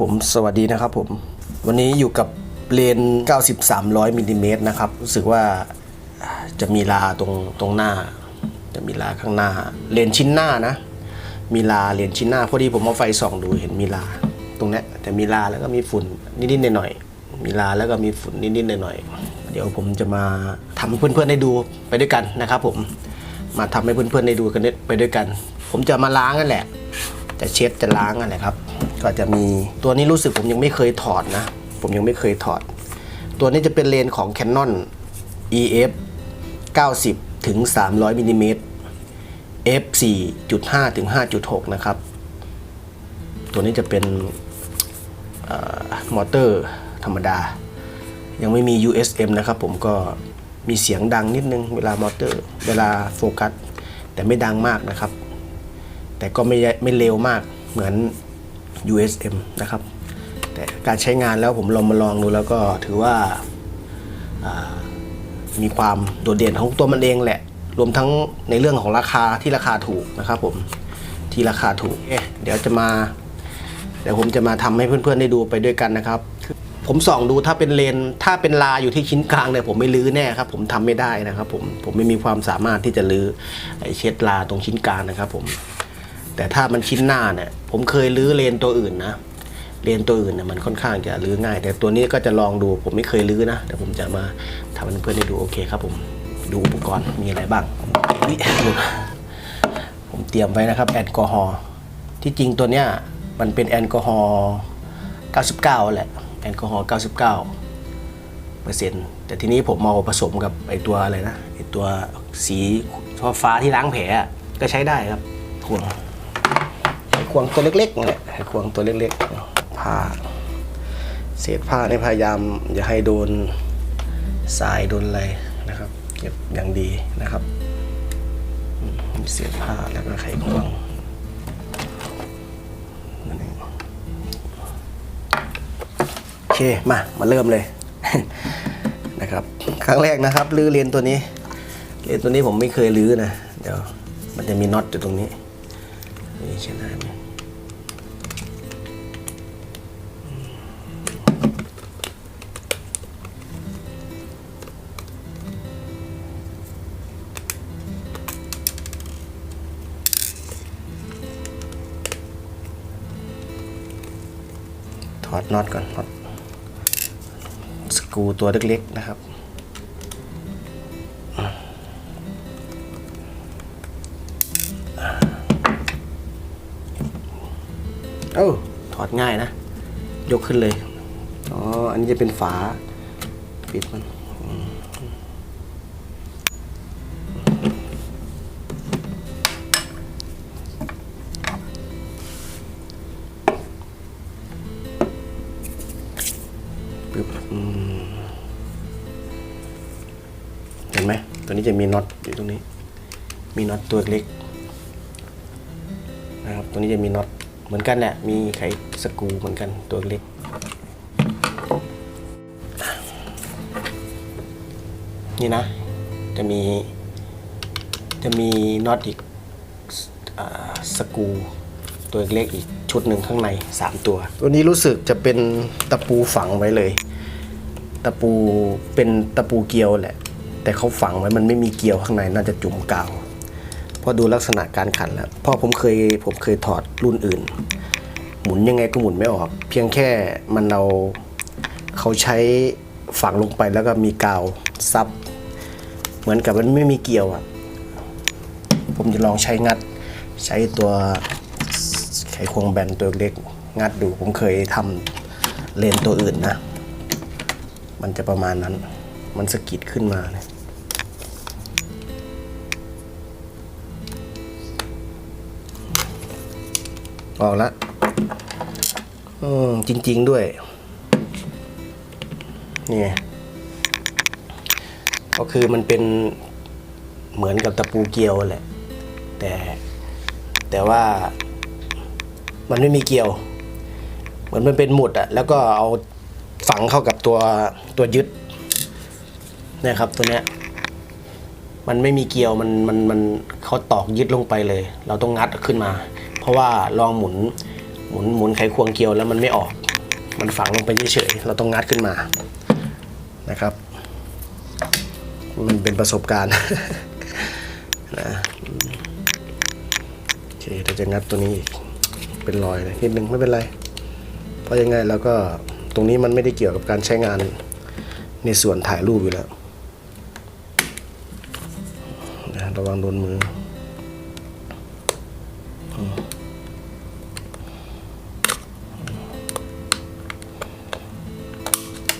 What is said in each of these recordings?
ผมสวัสดีนะครับผม วันนี้อยู่กับเลน 90 300มิลลิเมตรนะครับ รู้สึกว่าจะมีลาตรงตรงหน้า จะมีลาข้างหน้า เลนชิ้นหน้านะ มีลาเลนชิ้นหน้าพอดีผมเอาไฟส่องดูเห็นมีลา ตรงนี้แต่มีลาแล้วก็มีฝุ่นนิดๆหน่อยๆมีลาแล้วก็มีฝุ่นนิดๆหน่อยๆเดี๋ยวผมจะมาทำให้เพื่อนๆได้ดูไปด้วยกันนะครับ ผมมาทำให้เพื่อนๆได้ดูกันไปด้วยกัน ผมจะมาล้างนั่นแหละ จะเช็ดจะล้างอะไรครับ ก็จะมีตัวนี้รู้สึกผมยังไม่เคยถอดนะ ผมยังไม่เคยถอด ตัวนี้จะเป็นเลนของ Canon EF 90ถึง300มิลลิเมตร f 4.5ถึง5.6 นะครับ ตัวนี้จะเป็นอมอเตอร์ธรรมดา ยังไม่มี USM นะครับผมก็มีเสียงดังนิดนึงเวลามอเตอร์ เวลาโฟกัส แต่ไม่ดังมากนะครับ แต่ก็ไม่ไม่เร็วมากเหมือน USM นะครับ แต่การใช้งานแล้วผมลองมาลองดูแล้วก็ถือว่าามีความโดดเด่นของตัวมันเองแหละ รวมทั้งในเรื่องของราคาที่ราคาถูกนะครับผมที่ราคาถูกเเดี๋ยวจะมาเดี๋ยวผมจะมาทำให้เพื่อนๆได้ดูไปด้วยกันนะครับ ผมส่องดูถ้าเป็นเลนถ้าเป็นลาอยู่ที่ชิ้นกลางเนี่ยผมไม่ลื้อแน่ครับ ผมทำไม่ได้นะครับ ผมผมไม่มีความสามารถที่จะลื้อไอ้เช็ดลาตรงชิ้นกลางนะครับ ผม แต่ถ้ามันชิ้นหน้าเนี่ยผมเคยลื้อเลนตัวอื่นนะเลนตัวอื่นเนี่ยมันค่อนข้างจะลื้อง่าย แต่ตัวนี้ก็จะลองดูผมไม่เคยลื้อนะเดี๋ยวผมจะมาทำให้เพื่อนๆได้ดูโอเคครับผมดูอุปกรณ์มีอะไรบ้างผมเตรียมไว้นะครับแอลกอฮอล์ที่จริงตัวเนี้ยมันเป็นแอลกอฮอล์99 แหละแอลกอฮอล์99เปอร์เซ็นต์แต่ทีนี้ผมเอาผสมกับไอตัวอะไรนะไอตัวสีฟ้าที่ล้างแผลก็ใช้ได้ครับควง ควงตัวเล็กๆนั่แหละไขควงตัวเล็กๆผ้าเศษผ้าในยพยายามอย่าให้โดนทรายโดนอะไรนะครับเก็บอย่างดีนะครับอืมมีเศษผ้าแล้วก็ไขควงนั่นเองโอเคมามาเริ่มเลยนะครับครั้งแรกนะครับลื้อเลนตัวนี้เลนตัวนี้ผมไม่เคยลื้อนะเดี๋ยวมันจะมีน็อตอยู่ตรงนี้นี่ใช่ได้ไหม อดน็อตก่อนน็อตสกรูตัวเล็กๆนะครับเออถอดง่ายนะ ยกขึ้นเลย อ๋อ อันนี้จะเป็นฝา ปิดมัน จะมีน็อตอยู่ตรงนี้ มีน็อตตัวเล็กนะครับตัวนี้จะมีน็อตเหมือนกันแหละ มีไขสกรูเหมือนกันตัวเล็ก นี่นะ จะมี จะมีน็อตอีกอสกรูตัวเล็กอีกชุดหนึ่งข้างใน 3 ตัว ตัวนี้รู้สึกจะเป็นตะปูฝังไว้เลย ตะปูเป็นตะปูเกลียวแหละ แต่เขาฝังไว้มันไม่มีเกลียวข้างในน่าจะจุ่มกาวเพราะดูลักษณะการขันแล้วพราะผมเคยผมเคยถอดรุ่นอื่น หมุนยังไงก็หมุนไม่ออก เพียงแค่มันเอาเขาใช้ฝังลงไปแล้วก็มีกาวซับเหมือนกับมันไม่มีเกลียวอะผมจะลองใช้งัด ใช้ตัวไขควงแบนตัวเล็ก งัดดูผมเคยทำเลนตัวอื่นนะ มันจะประมาณนั้น มันสะกิดขึ้นมาเนี่ย ออกล้วอืมจริง ๆด้วย นี่ก็คือมันเป็นเหมือนกับตะปูเกลียวแหละ แต่แต่ว่ามันไม่มีเกลียว เหมือนมันเป็นหมุดอะแล้วก็เอาฝังเข้ากับตัวตัวยึดนี่ยครับตัวเนี้ยมันไม่มีเกลียวมันมันมันเขาตอกยึดลงไปเลย เราต้องงัดขึ้นมา เพราะว่าลองหมุนหมุนหมุนไขควงเกลียวแล้วมันไม่ออก มันฝังลงไปเฉยๆเราต้องงัดขึ้นมานะครับ มันเป็นประสบการณ์นะโอเคเราจะงัดตัวนี้อีกเป็นรอยนิดนึงไม่เป็นไร เพราะยังไงแล้วก็ตรงนี้มันไม่ได้เกี่ยวกับการใช้งานในส่วนถ่ายรูปอยู่แล้วนะระวังโดนมือ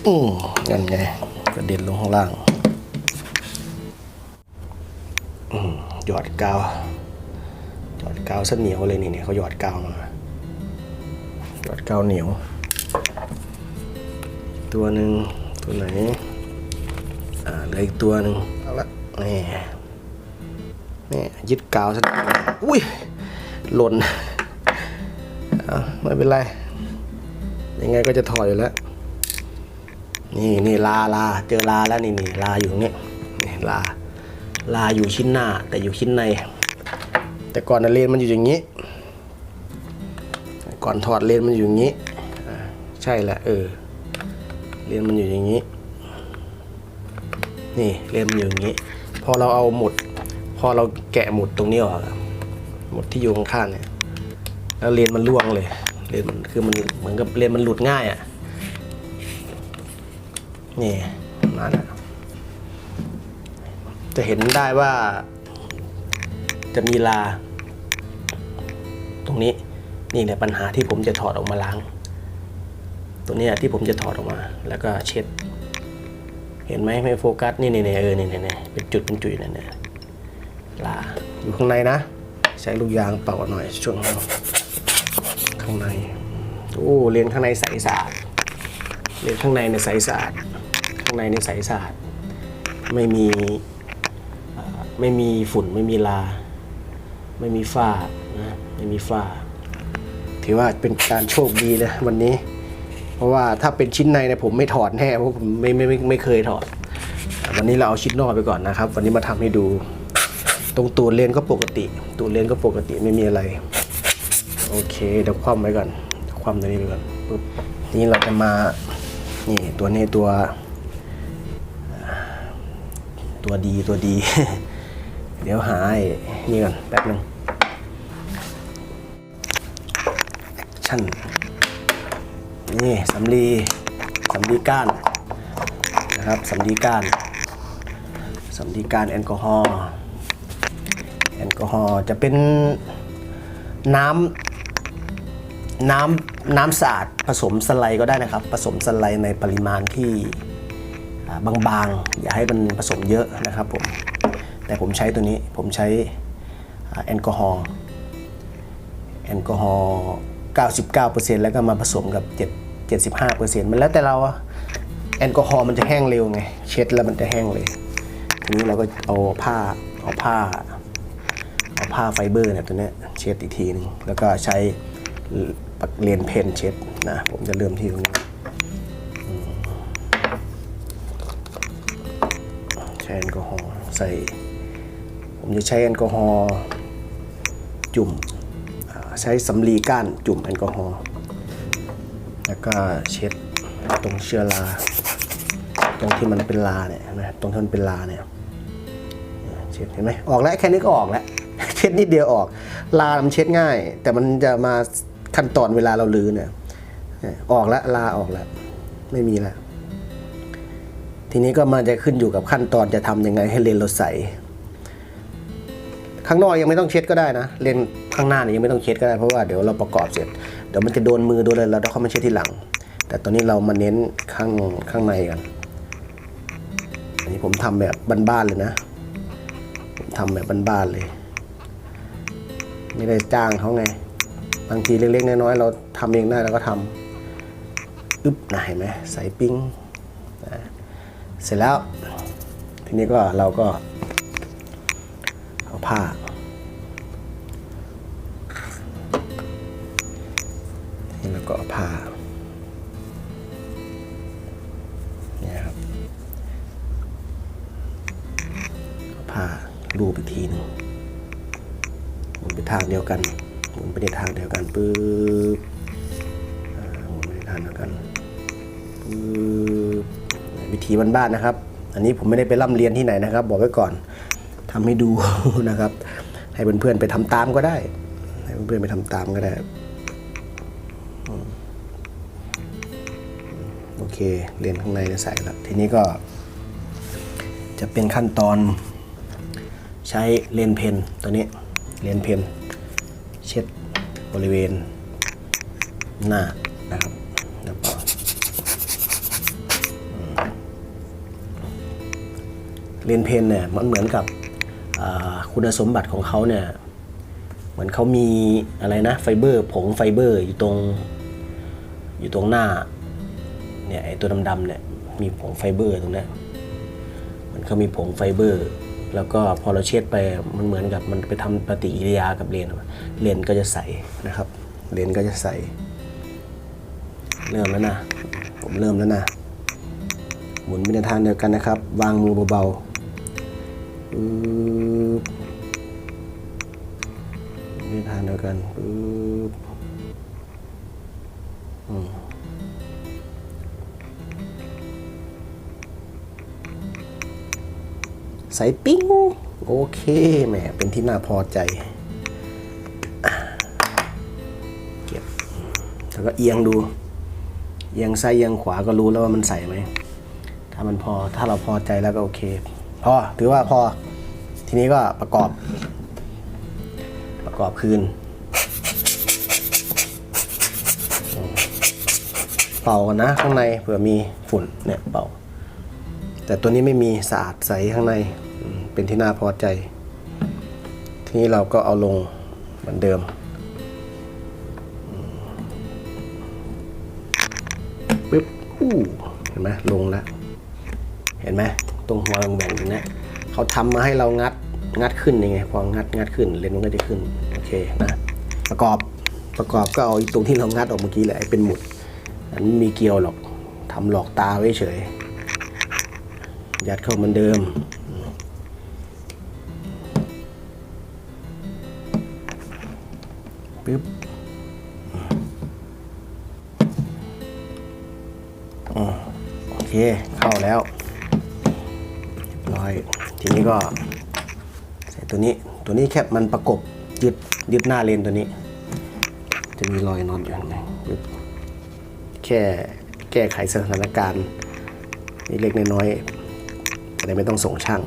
อืมงั้นไงกระเด็นลงข้างล่างอืมหยอดกาวหยอดกาวซะเหนียวเลยนี่เนี่ยเขาหยอดกาวมาหยอดกาวเหนียว ตัวหนึ่งตัวไหนอ่าเหลืออีกตัวหนึ่งเอาละนี่นี่ยึดกาวซะอุ้ยหล่นอะไม่เป็นไร ยังไงก็จะถอดอยู่แล้ว นี่นี่ลาลาเจอลาแล้วนี่นี่ลาอยู่ตรงนี้นี่ลาลาอยู่ชิ้นหน้า แต่อยู่ชิ้นใน แต่ก่อนเลนมันอยู่อย่างนี้ ก่อนถอดเลนมันอยู่อย่างนี้ใช่แหละเออเลนมันอยู่อย่างนี้ นี่เลนมันอยู่อย่างนี้ พอเราเอาหมุด พอเราแกะหมุดตรงนี้ออกหมุดที่อยู่ข้างๆเนี่ยแล้วเลนมันล่วงเลยเลนมันคือมันเหมือนกับเลนมันหลุดง่ายอะ นี่มาแล้วจะเห็นได้ว่า จะมีลา ตรงนี้นี่แหละปัญหาที่ผมจะถอดออกมาล้าง ตัวนี้ที่ผมจะถอดออกมา แล้วก็เช็ด เห็นไหมไม่โฟกัสนี่นี่นี่เออนี่นี่นี่เป็นจุดเป็นจุดนั่นเนี่ยลาอยู่ข้างในนะ ใช้ลูกยางเป่าหน่อยช่วงข้างในโอ้เรียนข้างในใสสะอาดเรียนข้างในในยใสสะอาด ข้างในในใสสะอาดไม่มีไม่มีฝุ่นไม่มีลา ไม่มีฝ้านะไม่มีฝ้า ถือว่าเป็นการโชคดีนะวันนี้ เพราะว่าถ้าเป็นชิ้นในเนี่ยผมไม่ถอดแน่เพราะผมไม่ไม่ไม่ไม่เคยถอด วันนี้เราเอาชิ้นนอกไปก่อนนะครับ วันนี้มาทำให้ดู ตรงตูดเลนก็ปกติ ตูดเลนก็ปกติไม่มีอะไร โอเคเดี๋ยวคว่ำไว้ก่อนคว่ำตัวนี้ไปก่อนปุ๊บนี่เราจะมานี่ตัวนี้ตัว ตัวดีตัวดี เดี๋ยวหาไอ้นี่ก่อนแป๊บนึงชั่นนี่สำลีสำลีก้านนะครับสำลีก้านสำลีก้านแอลกอฮอล์แอลกอฮอล์จะเป็นน้ำน้ำน้ำสะอาดผสมสไลด์ก็ได้นะครับ ผสมสไลด์ในปริมาณที่ บางๆ อย่าให้มันผสมเยอะนะครับผม แต่ผมใช้ตัวนี้ผมใช้แอลกอฮอล์แอลกอฮอล์99%แล้วก็มาผสมกับ 7 75%มันแล้วแต่เราแอลกอฮอล์มันจะแห้งเร็วไง เช็ดแล้วมันจะแห้งเลย ทีนี้เราก็เอาผ้าเอาผ้าเอาผ้าไฟเบอร์เนี่ยตัวนี้เช็ดอีกทีหนึงแล้วก็ใช้ปักเลนเพนเช็ดนะผมจะเริ่มที่ตรงนี้ แอลกอฮอล์ใส่ ผมจะใช้แอลกอฮอล์จุ่มใช้สำลีก้านจุ่มแอลกอฮอล์แล้วก็เช็ดตรงเชื้อราตรงที่มันเป็นลาเนี่ยนไหมตรงที่มันเป็นลาเนี่ยเช็ดเห็นไหมออกแล้วแค่นี้ก็ออกแล้วเช็ดนิดเดียวออก ลามันเช็ดง่าย แต่มันจะมาขั้นตอนเวลาเราลื้อเนี่ยออกแล้วลาออกแล้ว ไม่มีแล้ว ทีนี้ก็มันจะขึ้นอยู่กับขั้นตอนจะทำยังไงให้เลนเราใส ข้างนอกยังไม่ต้องเช็ดก็ได้นะ เลนข้างหน้าเนี่ยยังไม่ต้องเช็ดก็ได้เพราะว่าเดี๋ยวเราประกอบเสร็จเดี๋ยวมันจะโดนมือโดนอะไรเราต้องเข้ามาเช็ดทีหลัง แต่ตอนนี้เรามาเน้นข้างข้างในกัน อันนี้ผมทำแบบบ้านๆเลยนะผมทำแบบบ้านๆเลย ไม่ได้จ้างเขาไงบางทีเล็กๆน้อยๆเราทำเองได้เราก็ทำอึ๊บนะเห็นไหมใส่ปิ้งนะ เสร็จแล้ว ทีนี้ก็เราก็เอาผ้า ทีนี่แล้วก็เอาผ้าเนี่ยครับเอาผ้าลูบอีกทีหนึ่งหมุนไปทางเดียวกันหมุนไปในทางเดียวกันปึ๊บหมุนไปในทางเดียวกันปึ๊บ วิธีบ้านๆนะครับ อันนี้ผมไม่ได้ไปร่ำเรียนที่ไหนนะครับ บอกไว้ก่อนทำให้ดูนะครับ ให้เพื่อนๆไปทำตามก็ได้ ให้เพื่อนๆไปทำตามก็ได้โอเคเรียนข้างในจะใส่แล้วทีนี้ก็ จะเป็นขั้นตอน ใช้เลนเพนตัวนี้เลนเพนเช็ดบริเวณหน้านะครับ เลนเพนเนี่ยมันเหมือนกับคุณสมบัติของเขาเนี่ยเหมือนเขามีอะไรนะไฟเบอร์ผงไฟเบอร์อยู่ตรงอยู่ตรงหน้าเนี่ยไอตัวดำๆเนี่ยมีผงไฟเบอร์ตรงนี้มันเขามีผงไฟเบอร์ แล้วก็พอเราเช็ดไปมันเหมือนกับมันไปทำปฏิกิริยากับเลนเลนก็จะใสนะครับเลนก็จะใส เริ่มแล้วนะ ผมเริ่มแล้วนะหมุนไปในทางเดียวกันนะครับ วางมือเบาๆ ปึ๊บในทางเดียวกันปึ๊บใส่ปิ้ง โอเคแหมเป็นที่น่าพอใจเก็บแล้วก็เอียงดู เอียงซ้ายเอียงขวาก็รู้แล้วว่ามันใส่ไหมถ้ามันพอถ้าเราพอใจแล้วก็โอเค พอถือว่าพอ ทีนี้ก็ประกอบ ประกอบคืน เป่ากันนะ ข้างในเผื่อมีฝุ่นเนี่ยเป่า แต่ตัวนี้ไม่มีสะอาดใสข้างในเป็นที่น่าพอใจ ทีนี้เราก็เอาลงเหมือนเดิมอืมปึ๊บอู้เห็นไหมลงแล้ว เห็นไหม ตรงหัวแหว่งๆตรงเนี้ยเขาทำมาให้เรางัดงัดขึ้นยังไงพองัดงัดขึ้นเลนส์มันก็จะขึ้นโอเคนะประกอบประกอบก็เอาตรงที่เรางัดออกเมื่อกี้แหละเป็นหมุดอันนี้มีเกลียวหรอกทำหลอกตาไว้เฉย ยัดเข้าเหมือนเดิมปึ๊บอ่าโอเค ก็ใส่ตัวนี้ตัวนี้แค่มันประกบยึดยึดหน้าเลนตัวนี้ จะมีรอยน็อตอยู่ข้างในแค่แก้ไขสถานการณ์เล็กน้อยๆจะได้ไม่ต้องส่งช่าง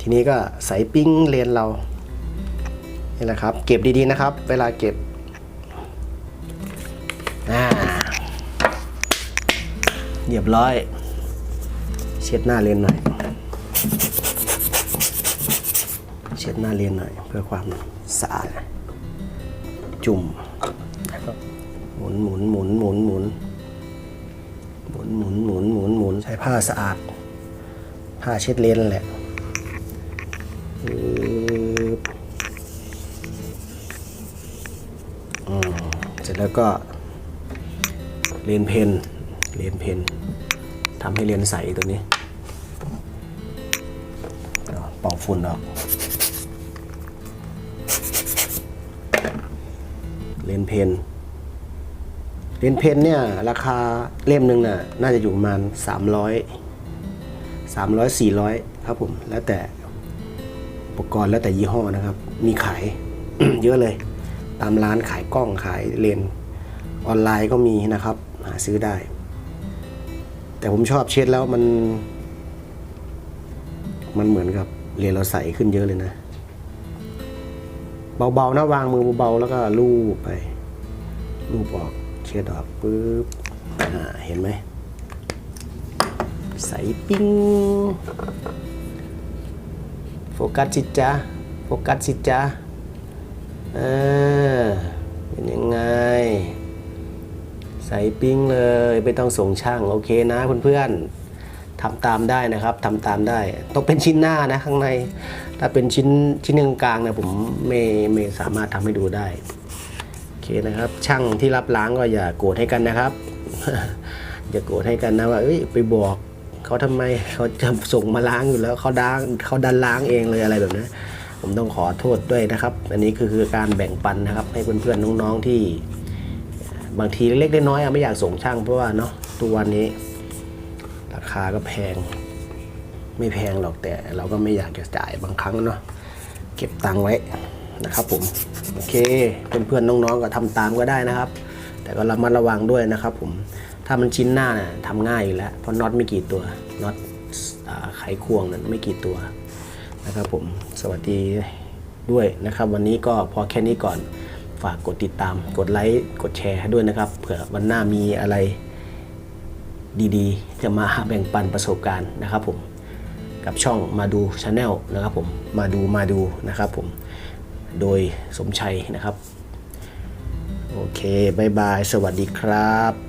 ทีนี้ก็ใส่ปิ้งเลนเรานี่แหละครับ เก็บดีๆนะครับ เวลาเก็บอ่าเรียบร้อย เช็ดหน้าเลนหน่อย เช็ดหน้าเลนหน่อย เพื่อความสะอาด จุ่มหมุนหมุนหมุนหมุนหมุนหมุนหมุนหมุนหมุนหมุนใช้ผ้าสะอาด ผ้าเช็ดเลนแหละ เสร็จแล้วก็เลนเพนเลนเพนทำให้เลนใสตัวนี้เอาเป่าฝุ่นออกเลนเพนเลนเพนเนี่ย ราคาเล่มหนึ่งน่ะ น่าจะอยู่ประมาณ 300 300 400 ครับผม แล้วแต่ ปกรณ์แล้วแต่ยี่ห้อนะครับ มีขายเยอะเลย ตามร้านขายกล้องขายเลนออนไลน์ก็มีนะครับ หาซื้อได้ แต่ผมชอบเช็ดแล้วมัน มันเหมือนกับเลนเราใสขึ้นเยอะเลยนะ เบาๆนะวางมือเบาๆแล้วก็ลูบไปลูบออกเช็ดออกปุ๊บเห็นไหมใสปิ้ง โฟกัสสิจ้าโฟกัสสิจ้าเออเป็นยังไง ใส่ปิ้งเลยไม่ต้องส่งช่างโอเคนะเพื่อนๆทำตามได้นะครับทำตามได้ต้องเป็นชิ้นหน้านะข้างใน ถ้าเป็นชิ้นชิ้นกลางๆเนี่ยผมไม่ไม่สามารถทำให้ดูได้โอเคเคนะครับ ช่างที่รับล้างก็อย่าโกรธให้กันนะครับ อย่าโกรธให้กันนะว่าเอ้ยไปบอก เขาทำไมเขาจะส่งมาล้างอยู่แล้วเขาล้างเขาดันล้างเองเลยอะไรแบบนี้ผมต้องขอโทษด้วยนะครับ อันนี้คือคือการแบ่งปันนะครับ ให้เพื่อนๆน้องๆที่ บางทีเล็กๆน้อยๆไม่อยากส่งช่างเพราะว่าเนาะทุกวันนี้ ราคาก็แพง ไม่แพงหรอกแต่เราก็ไม่อยากจะจ่ายบางครั้งเนาะเก็บตังค์ไว้นะครับผมโอเคเพื่อนๆน้องๆก็ทำตามก็ได้นะครับ แต่ก็ระมัดระวังด้วยนะครับผม ถ้ามันชิ้นหน้าน่ะทำง่ายอยู่แล้ว เพราะน็อตไม่กี่ตัวน็อตไขควงนั้นไม่กี่ตัวนะครับผมสวัสดีด้วยนะครับ วันนี้ก็พอแค่นี้ก่อนฝากกดติดตาม กดไลค์ กดแชร์ให้ด้วยนะครับ เผื่อวันหน้ามีอะไรดีๆ จะมาแบ่งปันประสบการณ์นะครับผม กับช่องมาดูชาแนลนะครับผม มาดูมาดูนะครับผม โดยสมชัยนะครับ โอเคบายบาย สวัสดีครับ